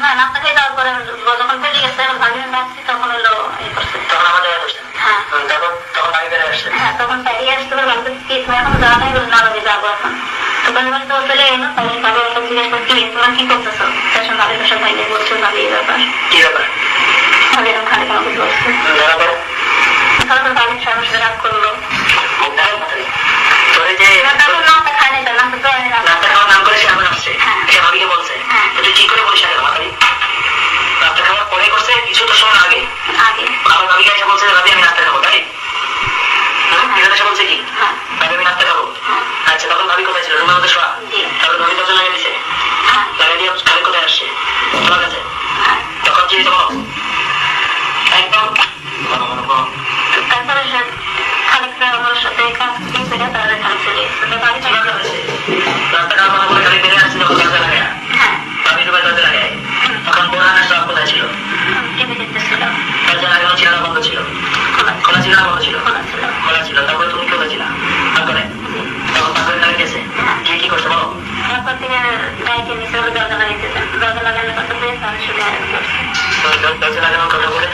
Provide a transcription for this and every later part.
হ্যাঁ নাস্তা খেয়ে যাওয়ার পরে যখন বেরিয়ে গেছে ভাবি আসছি তখন হলো তখন আমাদের হ্যাঁ। তখন তখন বাড়ি বেড়ে আসছে হ্যাঁ তখন বেরিয়ে আসতে পারে তখন তো চলে এলো তাহলে বাবা জিজ্ঞেস করছি তোমরা কি করতেছো? এখানে এসে বলছে কি হ্যাঁ আমি নাস্তা হ্যাঁ। আচ্ছা তখন ভাবি কোথায় ছিল? রুমের মধ্যে শোয়া। তো দর- দরজা লাগানোর কথা বলে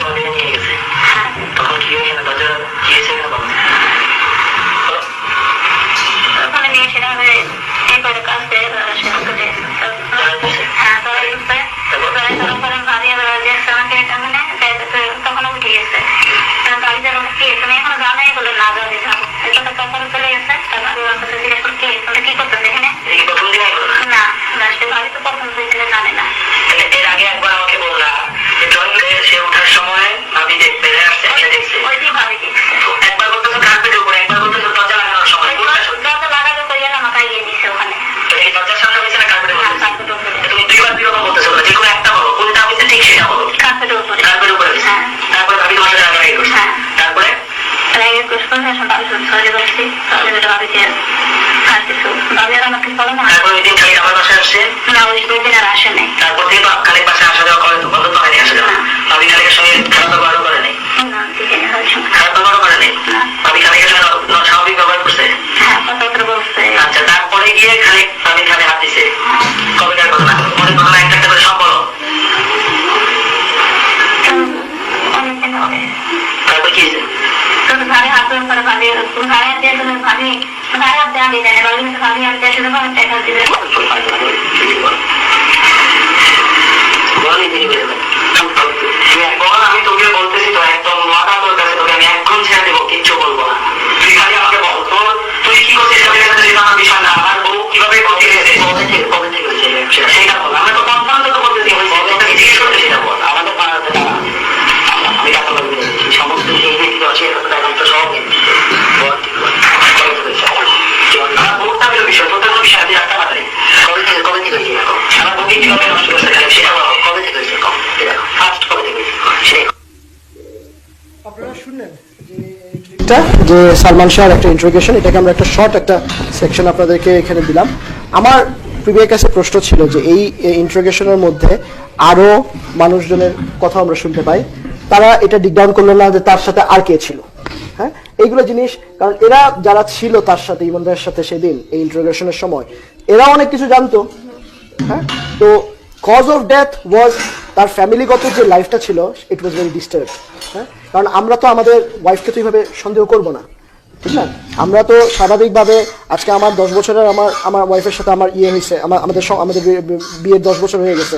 আমাকে না তারপরে ওই দিন খালি আমার বাসায় আসছে না ওই দুই দিন আর আসে নাই তারপর থেকে খালি বাসায় আসা যাওয়া করে বন্ধ তো হয়নি আসা যাওয়া ভাবি খালিকের সঙ্গে খারাপ ব্যবহারও করে নাই না দিদিনে হয়েছে খারাপ ব্যবহারও করে নাই ভাবি খালিকের সঙ্গে ন- ন- স্বাভাবিক ব্যবহার করছে হ্যাঁ কথাবার্তা বলছে আচ্ছা তারপরে গিয়ে খালি ভাবি খালি হাত দিছে কবিতার ঘটনা মনে ঘটনা একটা একটা করে সব বলো হবে তারপর কি হয়েছে කාර්ය හතරක් කර කඩේ කාර්ය අධ්‍යයන කඩේ කාර්ය අධ්‍යයන දැනගන්න කාර්ය අධ්‍යයන කරනවා ඒක শুনলেন যে সালমান শাহর একটা ইন্ট্রোগেশন এটাকে আমরা একটা শর্ট একটা সেকশন আপনাদেরকে এখানে দিলাম। আমার প্রিভিয়ার কাছে প্রশ্ন ছিল যে এই ইন্ট্রোগেশনের মধ্যে আরও মানুষজনের কথা আমরা শুনতে পাই। তারা এটা ডিক ডাউন করল না যে তার সাথে আর কে ছিল? হ্যাঁ? এইগুলো জিনিস, কারণ এরা যারা ছিল তার সাথে ইমন ভাইয়ের সাথে সেদিন এই ইন্ট্রোগেশনের সময়, এরা অনেক কিছু জানতো। হ্যাঁ? তো কজ অফ ডেথ ওয়াজ তার ফ্যামিলিগত যে লাইফটা ছিল ইট ওয়াজ ভেরি ডিস্টার্ব হ্যাঁ? কারণ আমরা তো আমাদের ওয়াইফকে তো এইভাবে সন্দেহ করব না, ঠিক না আমরা তো স্বাভাবিকভাবে আজকে আমার দশ বছরের আমার আমার ওয়াইফের সাথে আমার ইয়ে হয়েছে, আমার, আমাদের আমাদের বিয়ের দশ বছর হয়ে গেছে।